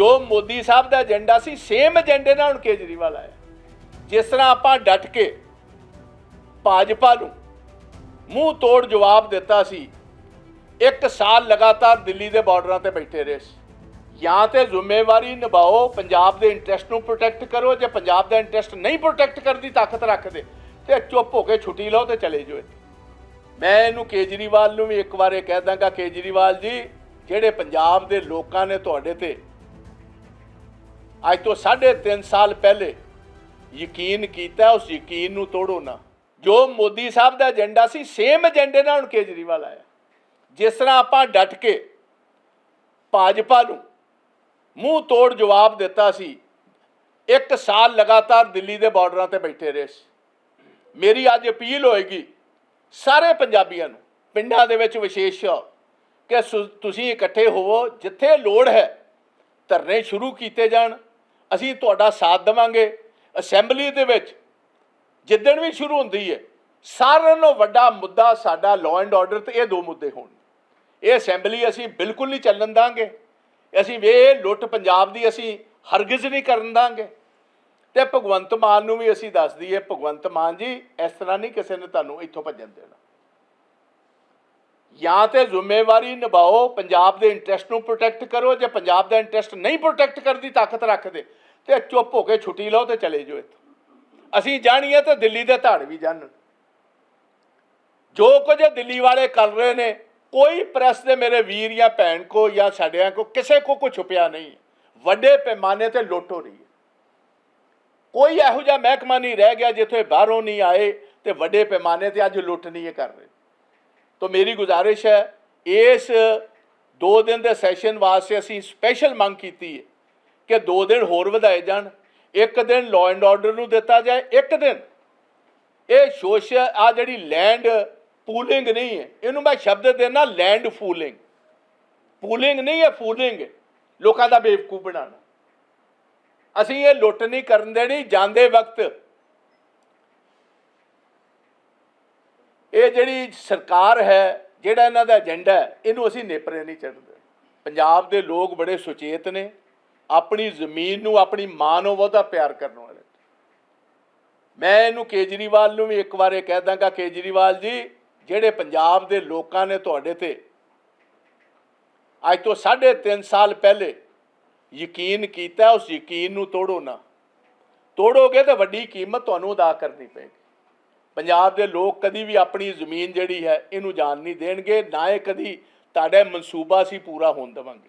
ਜੋ ਮੋਦੀ ਸਾਹਿਬ ਦਾ ਏਜੰਡਾ ਸੀ ਸੇਮ ਏਜੰਡੇ ਨਾਲ ਹੁਣ ਕੇਜਰੀਵਾਲ ਆਇਆ। ਜਿਸ ਤਰ੍ਹਾਂ ਆਪਾਂ ਡਟ ਕੇ ਭਾਜਪਾ ਨੂੰ ਮੂੰਹ ਤੋੜ ਜਵਾਬ ਦਿੱਤਾ ਸੀ, ਇੱਕ ਸਾਲ ਲਗਾਤਾਰ ਦਿੱਲੀ ਦੇ ਬਾਰਡਰਾਂ ਤੇ ਬੈਠੇ ਰਹੇ ਸੀ। ਜਾਂ ਤੇ ਜ਼ਿੰਮੇਵਾਰੀ ਨਿਭਾਓ, ਪੰਜਾਬ ਦੇ ਇੰਟਰਸਟ ਨੂੰ ਪ੍ਰੋਟੈਕਟ ਕਰੋ, ਜੇ ਪੰਜਾਬ ਦਾ ਇੰਟਰਸਟ ਨਹੀਂ ਪ੍ਰੋਟੈਕਟ ਕਰਨ ਦੀ ਤਾਕਤ ਰੱਖਦੇ, ਤੇ ਚੁੱਪ ਹੋ ਕੇ ਛੁੱਟੀ ਲਓ ਤੇ ਚਲੇ ਜਾਓ ਮੈਂ ਇਹਨੂੰ ਕੇਜਰੀਵਾਲ ਨੂੰ ਵੀ ਇੱਕ ਵਾਰ ਇਹ ਕਹਿ ਦਾਂਗਾ, ਕੇਜਰੀਵਾਲ ਜੀ, ਜਿਹੜੇ ਪੰਜਾਬ ਦੇ ਲੋਕਾਂ ਨੇ ਤੁਹਾਡੇ ਤੇ ਅੱਜ ਤੋਂ 3.5 ਸਾਲ ਪਹਿਲੇ ਯਕੀਨ ਕੀਤਾ, ਉਸ ਯਕੀਨ ਨੂੰ ਤੋੜੋ ਨਾ। ਜੋ ਮੋਦੀ ਸਾਹਿਬ ਦਾ ਏਜੰਡਾ ਸੀ ਸੇਮ ਏਜੰਡੇ ਨਾਲ ਹੁਣ ਕੇਜਰੀਵਾਲ ਆਇਆ। ਜਿਸ ਤਰ੍ਹਾਂ ਆਪਾਂ ਡਟ ਕੇ ਭਾਜਪਾ ਨੂੰ ਮੂੰਹ ਤੋੜ ਜਵਾਬ ਦਿੱਤਾ ਸੀ, ਇੱਕ ਸਾਲ ਲਗਾਤਾਰ ਦਿੱਲੀ ਦੇ ਬਾਰਡਰਾਂ ਤੇ ਬੈਠੇ ਰਹੇ ਸੀ। ਮੇਰੀ ਅੱਜ ਅਪੀਲ ਹੋਏਗੀ ਸਾਰੇ ਪੰਜਾਬੀਆਂ ਨੂੰ, ਪਿੰਡਾਂ ਦੇ ਵਿੱਚ ਵਿਸ਼ੇਸ਼ ਕਿ ਸੁ- ਤੁਸੀਂ ਇਕੱਠੇ ਹੋਵੋ, ਜਿੱਥੇ ਲੋੜ ਹੈ ਧਰਨੇ ਸ਼ੁਰੂ ਕੀਤੇ ਜਾਣ। ਅਸੀਂ ਤੁਹਾਡਾ ਸਾਥ ਦੇਵਾਂਗੇ ਅਸੈਂਬਲੀ ਦੇ ਵਿੱਚ। ਜਿੱਦਣ ਵੀ ਸ਼ੁਰੂ ਹੁੰਦੀ ਹੈ ਸਾਰਿਆਂ ਨਾਲੋਂ ਵੱਡਾ ਮੁੱਦਾ ਸਾਡਾ ਲਾਅ ਐਂਡ ਆਰਡਰ ਤੇ ਇਹ ਦੋ ਮੁੱਦੇ ਹੋਣ। ਇਹ ਅਸੈਂਬਲੀ ਅਸੀਂ ਬਿਲਕੁਲ ਨਹੀਂ ਚੱਲਣ ਦਾਂਗੇ। ਅਸੀਂ ਵੇ ਇਹ ਲੁੱਟ ਪੰਜਾਬ ਦੀ ਅਸੀਂ ਹਰਗਿਜ਼ ਨਹੀਂ ਕਰਨ ਦਾਂਗੇ। ਤੇ ਭਗਵੰਤ ਮਾਨ ਨੂੰ ਵੀ ਅਸੀਂ ਦੱਸ ਦਈਏ, ਭਗਵੰਤ ਮਾਨ ਜੀ, ਇਸ ਤਰ੍ਹਾਂ ਨਹੀਂ ਕਿਸੇ ਨੇ ਤੁਹਾਨੂੰ ਇੱਥੋਂ ਭੱਜਣ ਦੇਣਾ। ਜਾਂ ਤੇ ਜ਼ਿੰਮੇਵਾਰੀ ਨਿਭਾਓ, ਪੰਜਾਬ ਦੇ ਇੰਟਰਸਟ ਨੂੰ ਪ੍ਰੋਟੈਕਟ ਕਰੋ। ਜੇ ਪੰਜਾਬ ਦਾ ਇੰਟਰਸਟ ਨਹੀਂ ਪ੍ਰੋਟੈਕਟ ਕਰਨ ਦੀ ਤਾਕਤ ਰੱਖਦੇ ਤੇ ਚੁੱਪ ਹੋ ਕੇ ਛੁੱਟੀ ਲਓ ਤੇ ਚਲੇ ਜਾਓ ਇੱਥੋਂ। ਅਸੀਂ ਜਾਣੀਏ ਤੇ ਦਿੱਲੀ ਦੇ ਧੜ ਵੀ ਜਾਣਨ। ਜੋ ਕੁਝ ਦਿੱਲੀ ਵਾਲੇ ਕਰ ਰਹੇ ਨੇ, ਕੋਈ ਪ੍ਰੈਸ ਦੇ ਮੇਰੇ ਵੀਰ ਜਾਂ ਭੈਣ ਕੋ ਜਾਂ ਸਾਡਿਆਂ ਕੋ, ਕਿਸੇ ਕੋ ਕੁਝ ਛੁਪਿਆ ਨਹੀਂ ਵੱਡੇ ਪੈਮਾਨੇ ਤੇ ਲੁੱਟ ਹੋ ਰਹੀ ਹੈ। ਕੋਈ ਇਹੋ ਜਿਹਾ ਮਹਿਕਮਾ ਨਹੀਂ ਰਹਿ ਗਿਆ ਜਿੱਥੇ ਬਾਹਰੋਂ ਨਹੀਂ ਆਏ ਤੇ ਵੱਡੇ ਪੈਮਾਨੇ ਤੇ ਅੱਜ ਲੁੱਟ ਨਹੀਂ ਇਹ ਕਰ ਰਹੇ। ਤਾਂ ਮੇਰੀ ਗੁਜ਼ਾਰਿਸ਼ ਹੈ, ਇਸ ਦੋ ਦਿਨ ਦੇ ਸੈਸ਼ਨ ਵਾਸਤੇ ਅਸੀਂ ਸਪੈਸ਼ਲ ਮੰਗ ਕੀਤੀ ਹੈ। ਕਿ ਦੋ ਦਿਨ ਹੋਰ ਵਧਾਏ ਜਾਣ, ਇੱਕ ਦਿਨ ਲਾਅ ਐਂਡ ਆਰਡਰ ਨੂੰ ਦਿੱਤਾ ਜਾਏ, ਇੱਕ ਦਿਨ। ਇਹ ਸੋਸ਼ਲ ਆ ਜਿਹੜੀ ਲੈਂਡ ਪੂਲਿੰਗ ਨਹੀਂ ਹੈ, ਇਹਨੂੰ ਮੈਂ ਸ਼ਬਦ ਦੇਣਾ ਲੈਂਡ ਫੂਲਿੰਗ ਪੂਲਿੰਗ ਨਹੀਂ ਹੈ ਫੂਲਿੰਗ ਲੋਕਾਂ ਦਾ ਬੇਵਕੂਫ ਬਣਾਉਣਾ। ਅਸੀਂ ਇਹ ਲੁੱਟ ਨਹੀਂ ਕਰਨ ਦੇਣੀ, ਜਾਂਦੇ ਵਕਤ। ਇਹ ਜਿਹੜੀ ਸਰਕਾਰ ਹੈ, ਜਿਹੜਾ ਇਹਨਾਂ ਦਾ ਏਜੰਡਾ ਇਹਨੂੰ ਅਸੀਂ ਨੇਪਰੇ ਨਹੀਂ ਚੜਦੇ ਪੰਜਾਬ ਦੇ ਲੋਕ ਬੜੇ ਸੁਚੇਤ ਨੇ। ਆਪਣੀ ਜ਼ਮੀਨ ਨੂੰ, ਆਪਣੀ ਮਾਂ ਨੂੰ ਬਹੁਤਾ ਪਿਆਰ ਕਰਨ ਵਾਲੇ ਮੈਂ ਇਹਨੂੰ ਕੇਜਰੀਵਾਲ ਨੂੰ ਵੀ ਇੱਕ ਵਾਰ ਇਹ ਕਹਿ ਦਾਂਗਾ, ਕੇਜਰੀਵਾਲ ਜੀ, ਜਿਹੜੇ ਪੰਜਾਬ ਦੇ ਲੋਕਾਂ ਨੇ ਤੁਹਾਡੇ ਤੇ ਅੱਜ ਤੋਂ 3.5 ਸਾਲ ਪਹਿਲੇ ਯਕੀਨ ਕੀਤਾ, ਉਸ ਯਕੀਨ ਨੂੰ ਤੋੜੋ ਨਾ। ਤੋੜੋਗੇ ਤਾਂ ਵੱਡੀ ਕੀਮਤ ਤੁਹਾਨੂੰ ਅਦਾ ਕਰਨੀ ਪਏਗੀ। ਪੰਜਾਬ ਦੇ ਲੋਕ ਕਦੀ ਵੀ ਆਪਣੀ ਜ਼ਮੀਨ ਜਿਹੜੀ ਹੈ, ਇਹਨੂੰ ਜਾਣ ਨਹੀਂ ਦੇਣਗੇ, ਨਾ ਇਹ ਕਦੀ ਤੁਹਾਡਾ ਮਨਸੂਬਾ ਸੀ ਪੂਰਾ ਹੋਣ ਦੇਵਾਂਗੇ।